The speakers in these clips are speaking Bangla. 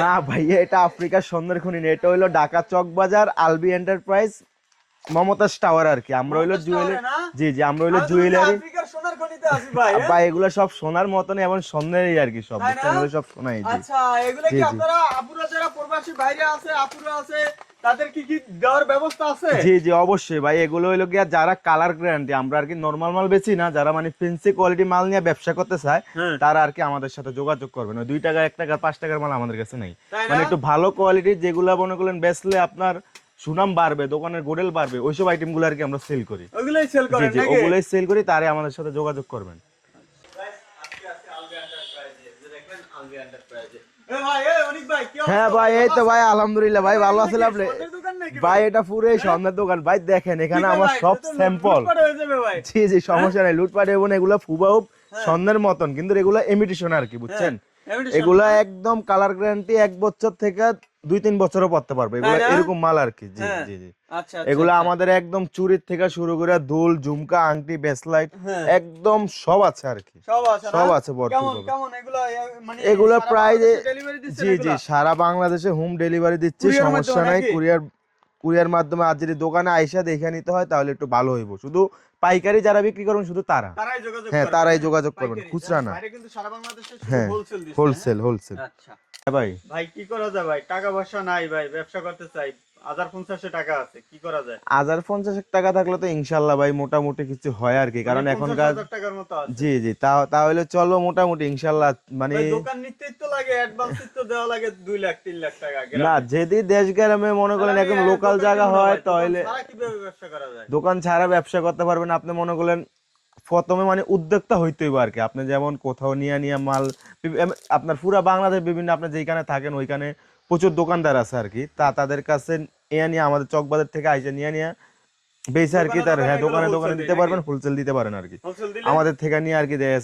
না ভাইয়া এটা আফ্রিকার সুন্দর খনি না এটা হইল ঢাকা চক বাজার আলবি এন্টারপ্রাইজ মমতাজ টাওয়ার আর কি। আমরা হইল জুয়েলারি জি জি আমরা হইল জুয়েলারি ভাই হ্যাঁ? বা এগুলো সব সোনার মতনই এবং স্বর্ণেরই আর কি সব সব সোনাই আচ্ছা এগুলো কি আপনারা আপুরা যারা প্রবাসী বাইরে আছে আপুরা আছে তাদের কি কি দেওয়ার ব্যবস্থা আছে? জি জি অবশ্যই ভাই। এগুলো হইল গিয়া যারা কালার গ্যারান্টি আমরা আর কি নর্মাল মাল বেচি না যারা মানে ফেন্সি কোয়ালিটি মাল নিয়ে ব্যবসা করতে চায় হ্যাঁ। তারা আর কি আমাদের সাথে যোগাযোগ করবেন ওই দুই টাকা এক টাকা পাঁচ টাকার মাল আমাদের কাছে নেই। মানে একটু ভালো কোয়ালিটির যেগুলো মনে করলেন বেচলে আপনার সুনাম বাড়বে দোকানের গোডেল বাড়বে ওইসব আইটেমগুলো আর কি আমরা সেল করি। ওগুলোই সেল জি করেন জি নাকি? ওগুলোই সেল করি তারে আমাদের সাথে যোগাযোগ করবেন। হ্যাঁ ভাই এই তো ভাই আলহামদুলিল্লাহ ভাই ভালো আছেন আপনি? ভাই এটা পুরো সন্ধ্যার দোকান। ভাই দেখেন এখানে আমার সব স্যাম্পল হয়ে জি জি সমস্যা নাই লুটপাট এবং এগুলো ফুবাও সন্ধ্যার মতন কিন্তু এগুলো ইমিটেশন আর কি বুঝছেন? Imitation এগুলা একদম কালার গ্যারান্টি এক বছর থেকে দুই তিন বছরও পড়তে পারবে। এগুলো এরকম মাল আর কি। জি হ্যাঁ। জি জি। আচ্ছা এগুলো আমাদের একদম চুরির থেকে শুরু করে দুল ঝুমকা আংটি বেসলাইট হ্যাঁ। একদম সব আছে আর কি। সব আছে বর্তমানে সব আছে কেমন কেমন? এগুলো মানে প্রায় জি জি সারা বাংলাদেশে হোম ডেলিভারি দিচ্ছি সমস্যা নাই। কুরিয়ার কুরিয়ার মাধ্যমে আর যদি দোকানে আইসা দেখে নিতে হয় তাহলে একটু ভালো হইব। শুধু পাইকারি যারা বিক্রি করবেন শুধু তারা। তারাই যোগাযোগ হ্যাঁ, তারাই যোগাযোগ করবেন, খুচরা না। হ্যাঁ, হোলসেল হোলসেল হ্যাঁ? আচ্ছা। হ্যাঁ ভাই। ভাই কি করা যায় ভাই? টাকা পয়সা নাই ভাই। ব্যবসা করতে চাই। টাকা আছে কি করা যায়? হাজার পঞ্চাশ টাকা থাকলে তো ইনশাল্লাহ ভাই মোটামুটি কিছু হয় আর কি কারণ মানে এখনকার 50,000 টাকার মতো আছে। জি জি তা তাহলে চলো মোটামুটি ইনশাল্লাহ মানে দোকান নিতেই তো লাগে অ্যাডভান্স তো দেওয়া লাগে দুই লাখ তিন লাখ টাকা না যদি দেশ গ্রামে মনে করেন একদম লোকাল জায়গা হয় তাহলে কীভাবে ব্যবসা করা যায়? দোকান ছাড়া ব্যবসা করতে পারবেন আপনি মনে করলেন প্রথমে মানে উদ্যোক্তা হইতে হইব আর কি। আপনি যেমন কোথাও নিয়ে নিয়ে মাল আপনার পুরা বাংলাদেশ বিভিন্ন আপনি যেখানে থাকেন ওইখানে প্রচুর দোকানদার আছে আর কি। তা তাদের কাছে নিয়ে নিয়ে আমাদের চকবাজার থেকে আইসে নিয়ে নিয়ে বেশি আর কি তার হ্যাঁ দোকানে দোকানে দিতে? পারবেন হোলসেল দিতে পারেন আর কি। আমাদের থেকে নিয়ে আর কি দেয়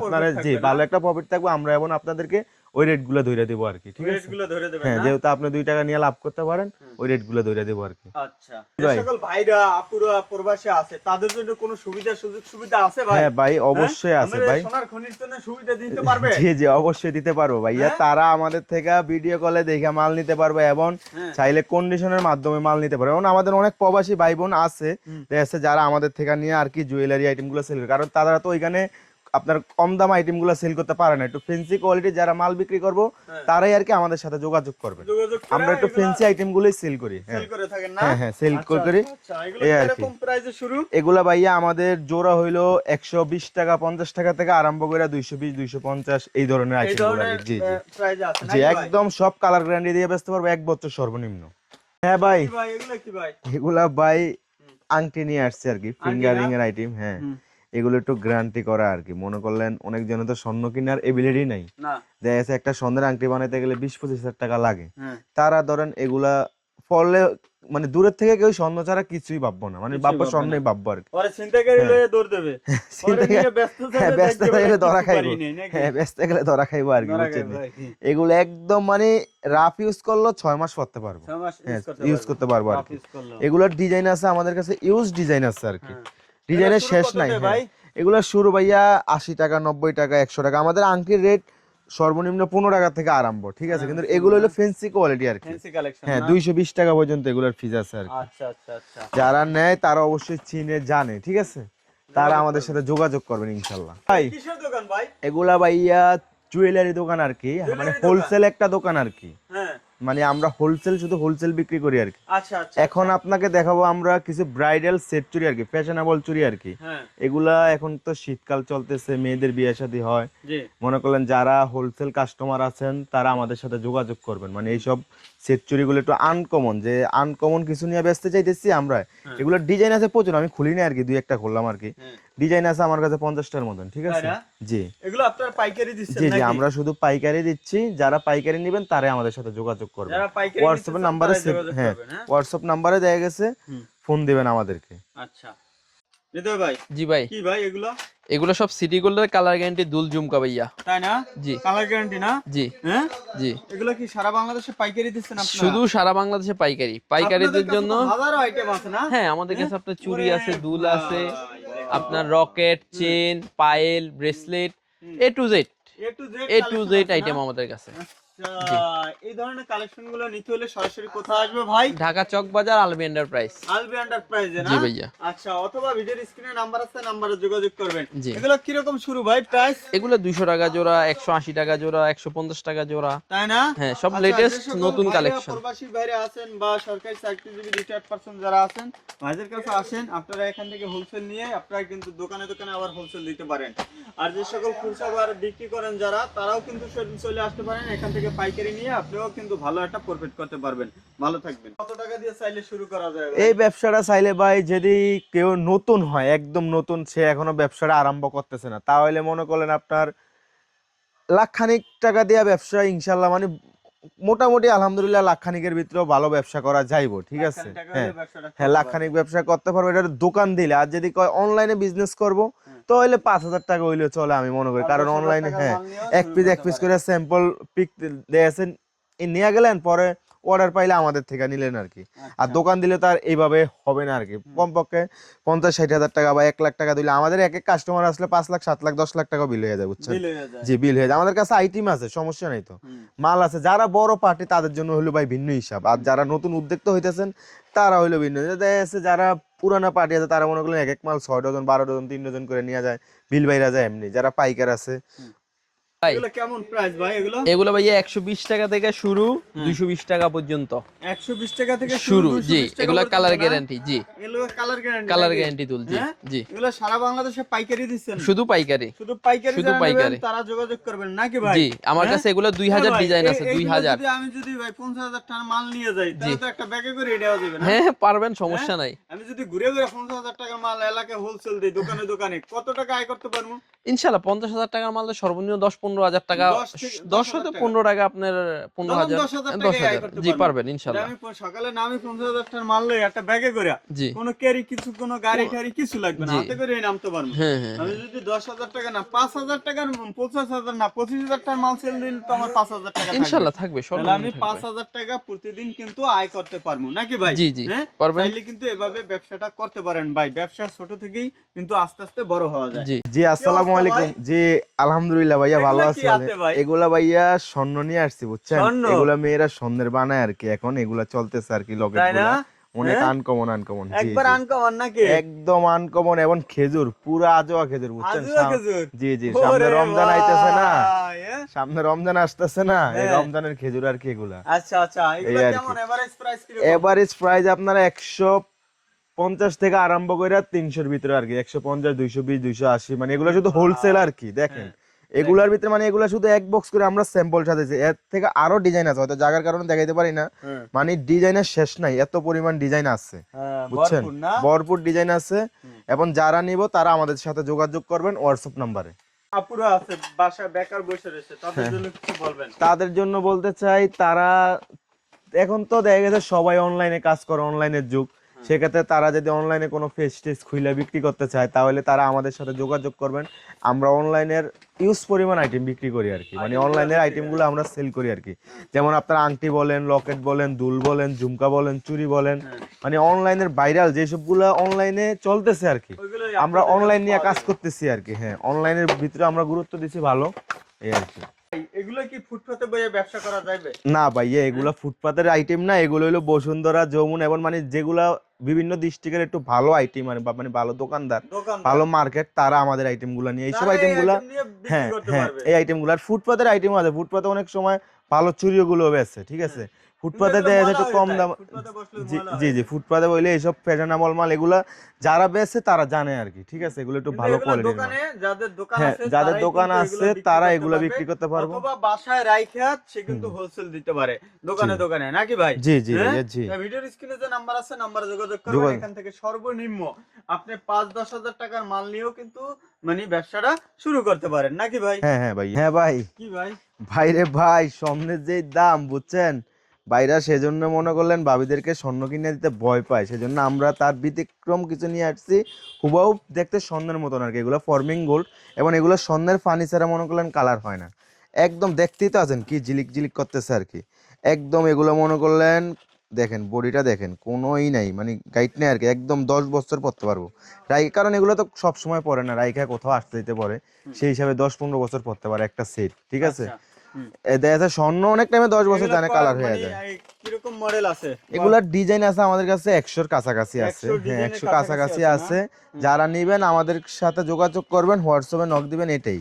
আপনারা জি ভালো একটা প্রফিট থাকবে আমরা এবং আপনাদেরকে ওই রেটগুলো ধরে দেবো আর কি ঠিক আছে? রেটগুলো ধরে দেবেন হ্যাঁ যেহেতু আপনি দুই টাকা নিয়ে লাভ করতে পারেন ওই রেটগুলো ধরে দেবো আর কি। আচ্ছা। সকল ভাইরা আপুরা প্রবাসী আছে তাদের জন্য কোনো সুবিধা সুযোগ সুবিধা আছে ভাই? হ্যাঁ ভাই অবশ্যই হ্যাঁ? আছে ভাই। সোনার খনির জন্য সুবিধা দিতে পারবে? জি জি অবশ্যই দিতে পারব ভাইয়া হ্যাঁ? তারা আমাদের থেকে ভিডিও কলে দেখে মাল নিতে পারবে এবং হ্যাঁ। চাইলে কন্ডিশনের মাধ্যমে মাল নিতে পারবে। এবং আমাদের অনেক প্রবাসী ভাই বোন আছে যারা আমাদের থেকে নিয়ে আর কি জুয়েলারি আইটেমগুলো সেল করে। কারণ তারা তো ওইখানে আপনার কম দাম আইটেমগুলো সেল করতে পারে না। একটু ফেন্সি কোয়ালিটি যারা মাল বিক্রি করব হ্যাঁ। তারাই আর কি আমাদের সাথে যোগাযোগ করবে। আমরা একটু ফেন্সি আইটেম গুলোই সেল করি হ্যাঁ। হ্যাঁ হ্যাঁ সেল আচ্ছা, করি। আচ্ছা, আচ্ছা, এগুলো এই আর কি। এগুলা ভাইয়া আমাদের জোড়া হইল একশো বিশ টাকা পঞ্চাশ টাকা থেকে আরম্ভ করে দুইশো বিশ দুইশো পঞ্চাশ এই ধরনের আইটেম জি জি। জি একদম সব কালার গ্যারান্টি দিয়ে বেচতে পারব এক বছর সর্বনিম্ন। হ্যাঁ ভাই। এগুলো ভাই? আংটি নিয়ে আসছে আর কি ফিঙ্গারিং এর আইটেম হ্যাঁ। এগুলো একটু গ্যারান্টি করা আর কি মনে করলেন অনেক জনে তো স্বর্ণ কেনার এবিলিটি নাই। দেখা যাচ্ছে একটা স্বর্ণের আংটি বানাইতে গেলে বিশ পঁচিশ হাজার টাকা লাগে। হ্যাঁ। তারা ধরেন এগুলা ফলে মানে দূরের থেকে কেউ স্বর্ণ ছাড়া কিছুই ভাববো না। মানে ভাববো স্বর্ণই ভাববো আর কি দেবে। পরে চিন্তা- নিয়ে ব্যস্ত হ্যাঁ গেলে ধরা খাইবো? হ্যাঁ ব্যস্ত গেলে ধরা খাইবো আর কি বুঝছেন? এগুলো একদম মানে রাফ ইউজ করল ছয় মাস পরতে পারব। হ্যাঁ ইউজ করতে পারব আর কি। এগুলোর ডিজাইন আছে আমাদের কাছে ইউজ ডিজাইন আছে আর কি। হ্যাঁ। ডিজাইনের শেষ নাই হ্যাঁ। ভাই? এগুলো শুরু ভাইয়া আশি টাকা নব্বই টাকা একশো টাকা। আমাদের আংটির রেট সর্বনিম্ন পনেরো টাকা থেকে আরম্ভ ঠিক আছে? কিন্তু এগুলো হলো ফেন্সি কোয়ালিটি আর কি। হ্যাঁ? দুইশো বিশ টাকা পর্যন্ত এগুলোর ফিজ আছে আর কি। আচ্ছা আচ্ছা আচ্ছা। যারা নেয় তারা অবশ্যই চিনে জানে ঠিক আছে? তারা আমাদের সাথে যোগাযোগ করবেন ইনশাল্লাহ। ভাই কিসের দোকান ভাই? এগুলা ভাইয়া জুয়েলারি দোকান আর কি মানে হোলসেল একটা দোকান আর কি। হ্যাঁ। মানে আমরা হোলসেল শুধু হোলসেল বিক্রি করি আর কি। আচ্ছা আচ্ছা এখন আপনাকে দেখাবো আমরা কিছু ব্রাইডাল সেট চুরি আর কি ফ্যাশনেবল চুরি আর কি। হ্যাঁ। এগুলা এখন তো শীতকাল চলতেছে মেয়েদের বিয়ে শাদী হয়। মনে করলেন যারা হোলসেল কাস্টমার আছেন তারা আমাদের সাথে যোগাযোগ করবেন। মানে এইসব সেট চুরিগুলো একটু আনকমন যে আনকমন কিছু নিয়ে ব্যস্ত চাইতেছি আমরা। এগুলো ডিজাইন আছে প্রচুর আমি খুলিনি আর কি দুই একটা খুললাম আর কি। হ্যাঁ। ডিজাইন আছে আমার কাছে পঞ্চাশটার মতন ঠিক আছে? জি। এগুলো আপনার পাইকারি দিচ্ছেন জি জি আমরা শুধু পাইকারি দিচ্ছি যারা পাইকারি নেবেন তারাই আমাদের সাথে যোগাযোগ করবেন যারা পাইকারি হোয়াটসঅ্যাপ নাম্বারে হ্যাঁ করবেন, হ্যাঁ? হোয়াটসঅ্যাপ নাম্বারে দেয়া গেছে ফোন দিবেন আমাদেরকে। আচ্ছা। হৃদয় ভাই? জি ভাই। কি ভাই এগুলো? এগুলো সব সিটি গোল্ডের কালার গ্যারান্টি দুল ঝুমকা ভাইয়া। তাই না? জি। কালার গ্যারান্টি না? জি। হ্যাঁ? জি। এগুলো কি সারা বাংলাদেশে পাইকারি দিচ্ছেন আপনারা? শুধু সারা বাংলাদেশে পাইকারি। পাইকারিদের জন্য হাজারো আইটেম আছে না? হ্যাঁ আমাদের কাছে আপনার চুড়ি আছে দুল আছে। আপনার rocket chain pile bracelet A to Z A to Z A to Z item আমাদের কাছে। আচ্ছা এই ধরনের কালেকশনগুলো নিতে হলে সরাসরি কোথায় আসবে ভাই? ঢাকা চক বাজার আলবি এন্টারপ্রাইজ আলবি এন্টারপ্রাইজে না? জি ভাইয়া। আচ্ছা অথবা ভিডিওর স্ক্রিনে নাম্বার আছে নাম্বারে যোগাযোগ করবেন। জি। এগুলো কীরকম শুরু ভাই প্রাইস এগুলো দুইশো টাকা জোড়া একশো আশি টাকা জোড়া একশো পঞ্চাশ টাকা জোড়া। তাই না? হ্যাঁ সব আচ্ছা, লেটেস্ট নতুন কালেকশন প্রবাসী বাইরে আছেন বা সরকারি চাকরিজীবী রিটায়ার্ড পারসন যারা আছেন ভাইদের কাছে আসেন আপনারা এখান থেকে হোলসেল নিয়ে আপনারা কিন্তু দোকানে দোকানে আবার হোলসেল দিতে পারেন। আর যে সকল খুচরা বিক্রি করেন যারা তারাও কিন্তু চলে আসতে পারেন এখান থেকে পাইকারি নিয়ে আপনিও কিন্তু ভালো একটা প্রফিট করতে পারবেন। ভালো থাকবেন। কত টাকা দিয়ে চাইলে শুরু করা যায় এই ব্যবসাটা চাইলে ভাই যদি কেউ নতুন হয়, একদম নতুন, সে এখনও ব্যবসাটা আরম্ভ করতেছে না। তাহলে মনে করেন আপনার লাখখানিক টাকা দিয়ে ব্যবসা ইনশাল্লাহ মানে মোটামুটি আলহামদুলিল্লাহ লাখখানিকের ভিতরেও ভালো ব্যবসা করা যাইবো ঠিক আছে? হ্যাঁ। হ্যাঁ লাখখানিক ব্যবসা করতে পারব এটা দোকান দিলে। আর যদি কয় অনলাইনে বিজনেস করব তাহলে তো হইলে পাঁচ হাজার টাকা হইলে চলে আমি মনে করি। কারণ অনলাইনে হ্যাঁ এক পিস এক পিস করে স্যাম্পল পিক দিয়েছেন। নিয়ে গেলেন পরে অর্ডার পাইলে আমাদের থেকে নিলেন আর কি। আর আচ্ছা। দোকান দিলে তো আর এইভাবে হবে না আর কি। কমপক্ষে পঞ্চাশ ষাট হাজার টাকা বা এক লাখ টাকা দিলে আমাদের এক এক কাস্টমার আসলে পাঁচ লাখ সাত লাখ দশ লাখ টাকা বিল হয়ে যায় বুঝছেন? জি বিল হয়ে যায়। আমাদের কাছে আইটেম আছে সমস্যা নেই তো। মাল আছে যারা বড় পার্টি তাদের জন্য হলো ভাই ভিন্ন হিসাব। আর যারা নতুন উদ্যোক্তা হইতেছেন তারা হইল ভিন্ন। যারা পুরানা পার্টি আছে তারা মনে করলেন এক এক মাল ছয় ডজন বারো ডজন তিন ডজন করে নিয়ে যায় বিল বাইরা যায় এমনি। যারা পাইকার আছে এগুলো কেমন প্রাইস ভাই এগুলো? এগুলো ভাইয়া একশো বিশ টাকা থেকে শুরু দুইশো বিশ টাকা পর্যন্ত। একশো বিশ টাকা থেকে শুরু জি। 220 টাকা এগুলা পর্যন্ত কালার গ্যারান্টি জি। এগুলো কালার গ্যারান্টি কালার গ্যারান্টি তুল জি হ্যাঁ? জি। এগুলো সারা বাংলাদেশে পাইকারি দিচ্ছেন। শুধু পাইকারি। শুধু পাইকারি শুধু পাইকারি। তারা যোগাযোগ করবেন নাকি ভাই? জি আমার হ্যাঁ? কাছে এগুলো দুই হাজার হ্যাঁ ভাই, ডিজাইন আছে যদি আমি যদি ভাই পঞ্চাশ হাজার টাকার মাল নিয়ে যাই তাহলে তো একটা ব্যাগে করে দেওয়া যাবে না? হ্যাঁ পারবেন সমস্যা নাই। আমি যদি ঘুরে ঘুরে পঞ্চাশ হাজার টাকার মাল এলাকায় হোলসেল দিই দোকানে দোকানে কত টাকা আয় করতে পারব? ইনশাল্লাহ পঞ্চাশ হাজার টাকার মাল সর্বনিম্ন দশ পনেরো হাজার টাকা দশ হতে পনেরো টাকা আপনার পনেরো হাজার। দশ হাজার জি পারবেন। ইনশাল্লাহ। সকালে পঞ্চাশ হাজার টাকার মাল লই একটা ব্যাগে করে জি। কোনো ক্যারি কিছু কোনো গাড়ি টাড়ি কিছু লাগবে না। হাতে করে নামতে পারব। হ্যাঁ হ্যাঁ আমি যদি দশ হাজার টাকা না পাঁচ হাজার টাকার পঞ্চাশ হাজার না পঁচিশ হাজার টাকার মাল সেল দিন তো আমার পাঁচ হাজার টাকা ইনশাল্লাহ থাকবে তাহলে আমি পাঁচ হাজার টাকা প্রতিদিন কিন্তু আয় করতে পারব নাকি ভাই? জি, জি, হ্যাঁ? পারবেন। কিন্তু এভাবে ব্যবসাটা করতে পারেন ভাই। ব্যবসা ছোট থেকেই কিন্তু আস্তে আস্তে বড় হওয়া যায়। জি। জি আসসালামু আলাইকুম। জি আলহামদুলিল্লাহ ভাইয়া ভালো এগুলা? এগুলা ভাইয়া স্বর্ণ নিয়ে আসছি বুঝছেন? এগুলা মেয়েরা স্বর্ণের বানায় আর কি এখন এগুলা চলতেছে আর কি লকেট অনেক হ্যাঁ? আনকমন আনকমন জি একবার আনকমন নাকি? একদম আনকমন এবং খেজুর পুরা আজোয়া খেজুর বুঝছেন? জি জি সামনে রমজান আইতেছে না। হ্যাঁ? সামনে রমজান আসতেছে না এই হ্যাঁ। রমজানের খেজুর আর কি এগুলা। আচ্ছা আচ্ছা এগুলো। কেমন এভারেজ প্রাইস কি এভারেজ প্রাইস আপনার একশো পঞ্চাশ থেকে আরম্ভ করে তিনশোর ভিতরে আর কি একশো পঞ্চাশ দুইশো বিশ দুইশো আশি মানে এগুলো শুধু হোলসেল আর কি দেখেন। এগুলার ভিতরে মানে এগুলা শুধু এক বক্স করে আমরা স্যাম্পল সাজাইছি। এর থেকে আরও ডিজাইন আছে হয়তো জায়গার কারণে দেখাইতে পারি না। হ্যাঁ। মানে ডিজাইনের শেষ নাই এত পরিমাণ ডিজাইন আছে। হ্যাঁ, বুঝছেন? ভরপুর ডিজাইন আছে। এবং যারা নিব তারা আমাদের সাথে যোগাযোগ করবেন হোয়াটসঅ্যাপ নাম্বারে। আপুরা আছে বাসায় বেকার বসে রয়েছে তাদের হ্যাঁ। জন্য কিছু বলবেন? তাদের জন্য বলতে চাই তারা এখন তো দেখা গেছে সবাই অনলাইনে কাজ করে অনলাইনের যুগ। সেক্ষেত্রে তারা যদি অনলাইনে কোনো ফেস টেস খুলে বিক্রি করতে চায় তাহলে তারা আমাদের সাথে যোগাযোগ করবেন। আমরা অনলাইনের ইউজ পরিমাণ আইটেম বিক্রি করি আর কি। মানে অনলাইনের আইটেমগুলো আমরা সেল করি আর কি। যেমন আপনার আংটি বলেন লকেট বলেন দুল বলেন ঝুমকা বলেন চুরি বলেন হ্যাঁ। মানে অনলাইনের ভাইরাল যেসবগুলো অনলাইনে চলতেছে আর কি। আমরা অনলাইন নিয়ে কাজ করতেছি আর কি হ্যাঁ। অনলাইনের ভিতরে আমরা গুরুত্ব দিচ্ছি ভালো এই আর কি। এগুলো কি ফুটপাতে বইয়ে ব্যবসা করা যাবে না ভাইয়া এগুলা ফুটপাতের আইটেম না এগুলো হলো বসুন্ধরা যমুন এবং মানে যেগুলা বিভিন্ন ডিস্ট্রিক্টের একটু ভালো আইটেম মানে মানে ভালো দোকানদার ভালো মার্কেট তারা আমাদের আইটেমগুলা নিয়ে এইসব হ্যাঁ হ্যাঁ এই আর ফুটপাতের আইটেম আছে ফুটপাতে অনেক সময় ভালো চুরিও গুলো বেছে ঠিক আছে? ফুটপাতে দেখা একটু কম দাম। জি জি জি ফুটপাতে বলে এইসব ফ্যাশনেবল মাল এগুলা যারা বেছে তারা জানে আর কি ঠিক আছে? এগুলো একটু ভালো কোয়ালিটির মাল। যাদের দোকান হ্যাঁ আছে যাদের দোকান আছে তারা এগুলো বিক্রি করতে পারব। অথবা বাসায় রাইখা সে কিন্তু হোলসেল দিতে পারে দোকানে দোকানে। নাকি ভাই? জি জি হ্যাঁ? জি। তা ভিডিওর স্ক্রিনে যে নাম্বার আছে নাম্বারে যোগাযোগ করবেন এখান থেকে সর্বনিম্ন আপনি পাঁচ দশ হাজার টাকার মাল নিয়েও কিন্তু মানে ব্যবসাটা শুরু করতে পারেন। নাকি ভাই? হ্যাঁ হ্যাঁ ভাই। হ্যাঁ ভাই। কি ভাই? ভাইরে ভাই স্বর্ণের যে দাম বুঝছেন? ভাইরা সেজন্য মনে করলেন ভাবিদেরকে স্বর্ণ কিনে দিতে ভয় পায়। সেজন্য আমরা তার ব্যতিক্রম কিছু নিয়ে আসছি। হুবাও দেখতে স্বর্ণের মতন আর কি। এগুলো ফর্মিং গোল্ড এবং এগুলো স্বর্ণের ফার্নিচারে মনে করলেন কালার হয় না। একদম দেখতেই তো আছেন কি ঝিলিক ঝিলিক করতেছে আর কি। একদম এগুলো মনে করলেন দেখেন বডিটা দেখেন কোনোই নাই মানে গাইড নেই আর কি। একদম দশ বছর পরতে পারব। রাই কারণ এগুলো তো সব সময় পরে না রাইখা কোথাও আসতে দিতে পারে। সেই হিসাবে দশ পনেরো বছর পরতে পারে একটা সেট ঠিক আছে? আচ্ছা, দেখা স্বর্ণ অনেক টাইমে দশ বছর জানে কালার হয়ে মানে যায়। এই কীরকম মডেল আছে? এগুলার ডিজাইন আছে আমাদের কাছে একশোর কাছাকাছি আছে। হ্যাঁ একশো কাছাকাছি আছে যারা নিবেন আমাদের সাথে যোগাযোগ করবেন হোয়াটসঅ্যাপে নক দিবেন এটাই।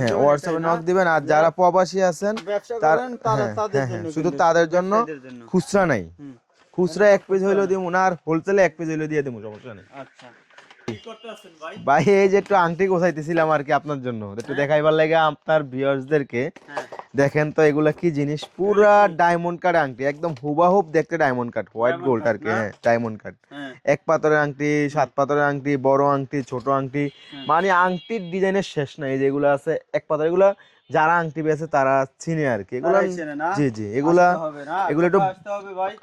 হ্যাঁ হোয়াটসঅ্যাপে নক দিবেন। আর যারা প্রবাসী আছেন হ্যাঁ, হ্যাঁ, হ্যাঁ, শুধু তাদের জন্য খুচরা নাই। খুচরা এক পেজ হইলেও দিব না আর হোলসেলে এক পেজ হইলেও দিয়ে দেবো সমস্যা নেই। আচ্ছা। ভাই? এই যে একটু আংটি গোছাইতেছিলাম আর কি আপনার জন্য। একটু দেখাইবার লাগে আপনার ভিউয়ার্সদেরকে। হ্যাঁ। দেখেন তো এগুলা কি জিনিস? পুরা ডায়মন্ড কাট আংটি একদম হুবাহুব দেখতে ডায়মন্ড কাট হোয়াইট গোল্ড আর কি হ্যাঁ ডায়মন্ড কাট হ্যাঁ। এক পাথরের আংটি সাত পাথরের আংটি বড় আংটি ছোট আংটি মানে আংটির ডিজাইনের শেষ নাই যেগুলো আছে এক পাথর এগুলা যারা আংটি বেছে তারা চিনে আর কি এগুলা? জি জি এগুলা এগুলো একটু-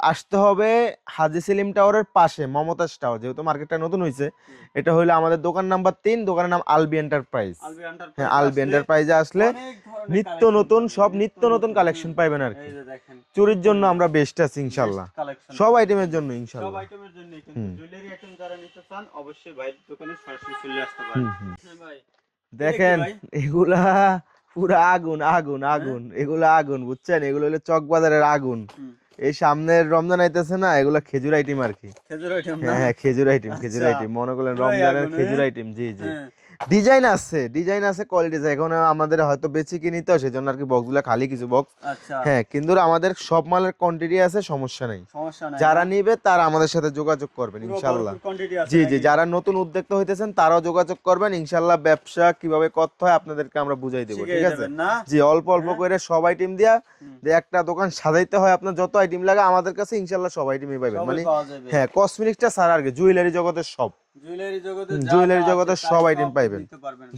আসতে হবে হাজি সেলিম টাওয়ারের পাশে মমতাজ টাওয়ার যেহেতু মার্কেটটা নতুন হয়েছে এটা হইল আমাদের দোকান নাম্বার তিন দোকানের নাম আলবি এন্টারপ্রাইজ হ্যাঁ আলবি এন্টারপ্রাইজে আসলে নিত্য নতুন সব নিত্য নতুন কালেকশন পাইবেন আর কি চুরির জন্য আমরা বেস্ট আছি ইনশাল্লাহ। সব আইটেমের জন্য সব ইনশাল্লাহ আইটেমের জন্য জুয়েলারি আইটেম যারা নিতে চান অবশ্যই ভাই দোকানে সরাসরি চলে আসতে পারেন। হুম। ভাই। দেখেন এগুলা পুরা আগুন আগুন আগুন এগুলো আগুন বুঝছেন? এগুলো হলো চক বাজারের আগুন এই সামনের রমজান আইতেছে না এগুলো খেজুর আইটেম আর কি। খেজুর আইটেম হ্যাঁ হ্যাঁ খেজুর আইটেম খেজুর আচ্ছা। আইটেম মনে করলেন রমজানের খেজুর হ্যাঁ? আইটেম জি জি। হ্যাঁ। ডিজাইন আছে ডিজাইন আছে কোয়ালিটি আছে। এখন আমাদের হয়তো বেশি কিনি তো সেজন্য আর কি বক্সগুলো খালি কিছু বক্স আচ্ছা। হ্যাঁ কিন্তু আমাদের সব মালের কোয়ান্টিটি আছে সমস্যা নেই। সমস্যা নাই। যারা নিবে তারা আমাদের সাথে যোগাযোগ করবেন ইনশাল্লাহ। আছে জি জি যারা নতুন উদ্যোক্তা হইতেছেন তারাও যোগাযোগ করবেন। ইনশাল্লাহ ব্যবসা কীভাবে করতে হয় আপনাদেরকে আমরা বুঝাই দেবো ঠিক আছে? জি অল্প অল্প হ্যাঁ। করে সব আইটেম দিয়া যে একটা দোকান সাজাইতে হয় আপনার যত আইটেম লাগে আমাদের কাছে ইনশাল্লাহ সব আইটেমই পাবেন মানে হ্যাঁ কসমেটিক্সটা ছাড়া আর কি জুয়েলারি জগতের সব। জুয়েলারি জগতে হুম, যা জুয়েলারি জগতের তাই সব item পাইবেন।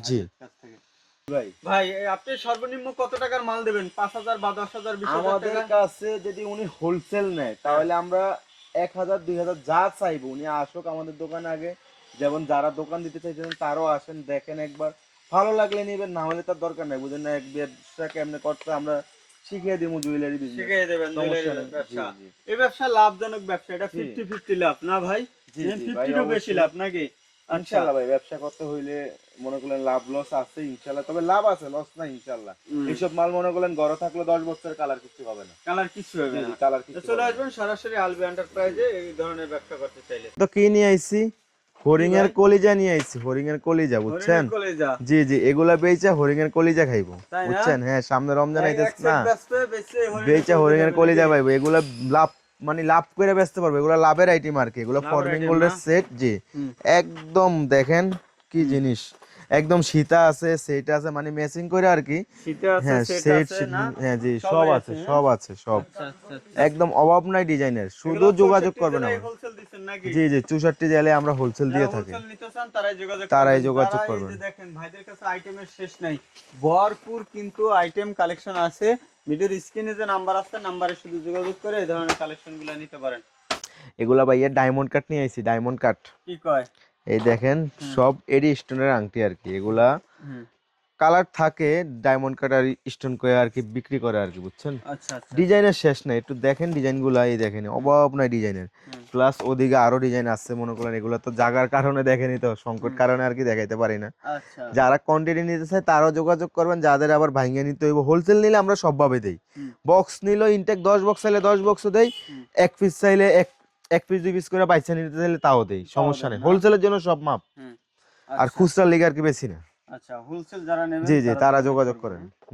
জি। ভাইয়ের কাছ থেকে। ভাই। আপনি সর্বনিম্ন কত টাকার মাল দেবেন? পাঁচ হাজার বা দশ হাজার আমাদের কাছে যদি উনি হোলসেল নেয় তাহলে আমরা এক হাজার দুই হাজার যা চাইব উনি আসুক আমাদের দোকানে আগে। যেমন যারা দোকান দিতে চাইছেন তারাও আসেন দেখেন একবার। ভালো লাগলে নেবেন না হলে তার দরকার নাই। বুঝেন না এক ব্যবসা কেমনে করতে আমরা শিখিয়ে দিব জুয়েলারি বিজনেস শিখিয়ে দেবেন জুয়েলারি ব্যবসা। এই ব্যবসা লাভজনক ব্যবসা এটা ফিফটি ফিফটি লাভ না ভাই? বেশি লাভ নাকি? আচ্ছা। ইনশাল্লাহ ভাই ব্যবসা করতে হইলে মনে করলেন লাভ লস আছে ইনশাল্লাহ। তবে লাভ আছে লস নাই ইনশাল্লাহ। এইসব মাল মনে করলেন ঘরে থাকলে দশ বছরের কালার কিছু হবে না। কালার কিছু হবে না। কালার কিছু চলে আসবেন সরাসরি আলবি এন্টারপ্রাইজে এই ধরনের ব্যবসা করতে চাইলে। তো কি নিয়ে আইছি? হরিং এর কলিজা নিয়ে আইছি হরিং এর কলিজা বুঝছেন? জি জি এগুলা বেচা হরিং এর কলিজা খাইবো বুঝছেন? হ্যাঁ সামনে রমজান আইতেছে না? বেচবে, বেচে হরিণের বেচা হরিং এর কলিজা? পাইবো এগুলা লাভ মানে লাভ করে বেচতে পারবে। এগুলো লাভের আইটেম আর কি। এগুলো ফর্মিং গোল্ডের সেট জি। একদম দেখেন কি জিনিস। একদম সীতা আছে সেট আছে মানে ম্যাচিং করে আর কি। হ্যাঁ সেট হ্যাঁ জি সব আছে, হ্যাঁ? সব আছে সব। আচ্ছা, আচ্ছা, আচ্ছা। একদম অভাব নাই ডিজাইনের শুধু যোগাযোগ 64 করবেন? জি জি চৌষট্টি জেলে আমরা হোলসেল দিয়ে থাকি। তারাই যোগাযোগ করবেন। দেখেন ভাইদের কাছে আইটেমের শেষ নাই। ভরপুর কিন্তু আইটেম কালেকশন আছে। ভিডিওর স্ক্রিনে যে নাম্বার আছে নাম্বারে শুধু যোগাযোগ করে এই ধরনের কালেকশনগুলো নিতে পারেন। এগুলা ভাইয়া ডায়মন্ড কাট নিয়ে আইছি ডায়মন্ড কাট কি কয়? এই দেখেন সব এডি স্টোনের আংটি আর কি। এগুলা কালার থাকে ডায়মন্ড কাটার স্টোন করে আর কি বিক্রি করে আর কি বুঝছেন? আচ্ছা আচ্ছা। ডিজাইনের শেষ নাই। একটু দেখেন ডিজাইনগুলা এই দেখেন অভাব নাই ডিজাইনের। প্লাস ওদিকে আরও ডিজাইন আছে মনে করেন এগুলো তো জাগার কারণে দেখেনি তো সংকট কারণে আর কি দেখাইতে পারি না। আচ্ছা। যারা কোয়ান্টিটি নিতে চায় তারাও যোগাযোগ করবেন যাদের আবার ভাঙিয়ে নিতে হইব। হোলসেল নিলে আমরা সবভাবে দেই। বক্স নিল ইনটেক দশ বক্স চাইলে দশ বক্সও দেই। এক পিস চাইলে এক এক পিস দুই পিস করে বাইসা নিতে চাইলে তাও দেই সমস্যা নেই। হোলসেলের জন্য সব মাপ। আর আচ্ছা, খুচরা লেগে আর কি বেশি না। আচ্ছা হোলসেল যারা নেবেন জি জি তারা যোগাযোগ করেন।